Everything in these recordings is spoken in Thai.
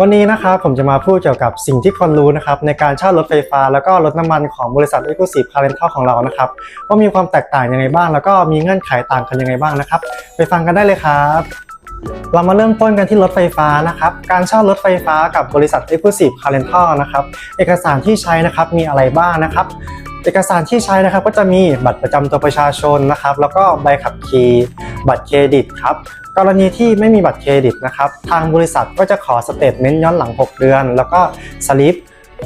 วันนี้นะครับผมจะมาพูดเกี่ยวกับสิ่งที่ควรรู้นะครับในการเช่ารถไฟฟ้าแล้วก็รถน้ำมันของบริษัท Exclusive Car Rental ของเรานะครับว่ามีความแตกต่างยังไงบ้าง แล้วก็มีเงื่อนไขต่างกันยังไงบ้างนะครับ ไปฟังกันได้เลยครับเรามาเริ่มต้นกันที่รถไฟฟ้านะครับ การเช่ารถไฟฟ้ากับบริษัท Exclusive Car Rental นะครับ เอกสารที่ใช้นะครับมีอะไรบ้างนะครับ เอกสารที่ใช้นะครับก็จะมีบัตรประจำตัวประชาชนนะครับ แล้วก็ใบขับขี่ บัตรเครดิตครับ กรณีที่ไม่มีบัตรเครดิตนะครับ ทางบริษัทก็จะขอสเตทเมนต์ย้อนหลัง 6 เดือน แล้วก็สลิป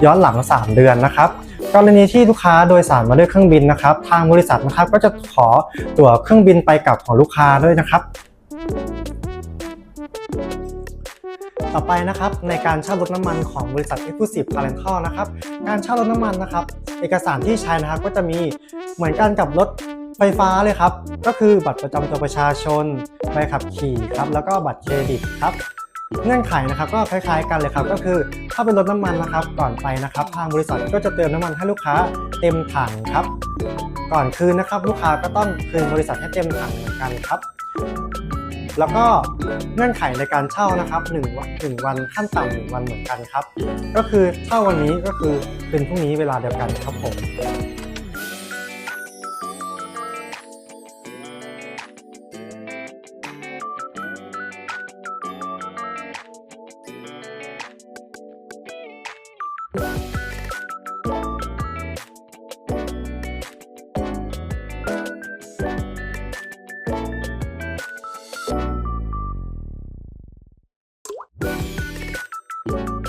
ย้อนหลัง 3 เดือนนะครับ กรณีที่ลูกค้าโดยสารมาด้วยเครื่องบินนะครับ ทางบริษัทนะครับก็จะขอตั๋วเครื่องบินไปกลับของลูกค้าด้วยนะครับต่อไปนะครับในการเช่ารถน้ำมันของบริษัท Exclusive Car Rental นะครับการเช่ารถน้ำมันนะครับ เอกสารที่ใช้นะครับก็จะมีเหมือนกันกับรถ ไฟฟ้าเลยครับ ก็คือบัตรประจำตัวประชาชนใบขับขี่ครับ แล้วก็บัตรเครดิตครับเงื่อนไขนะครับก็คล้ายๆกันเลยครับ ก็คือถ้าเป็นรถน้ำมันนะครับ ก่อนไปนะครับ ทางบริษัทก็จะเติมน้ำมันให้ลูกค้าเต็มถังครับ ก่อนคืนนะครับ ลูกค้าก็ต้องคืนบริษัทให้เต็มถังเหมือนกันครับ แล้วก็เงื่อนไขในการเช่านะครับ1วันหนึ่งวันขั้นต่ำหนึ่งวันเหมือนกันครับ ก็คือเช่าวันนี้ก็คือคืนพรุ่งนี้เวลาเดียวกันครับผม ส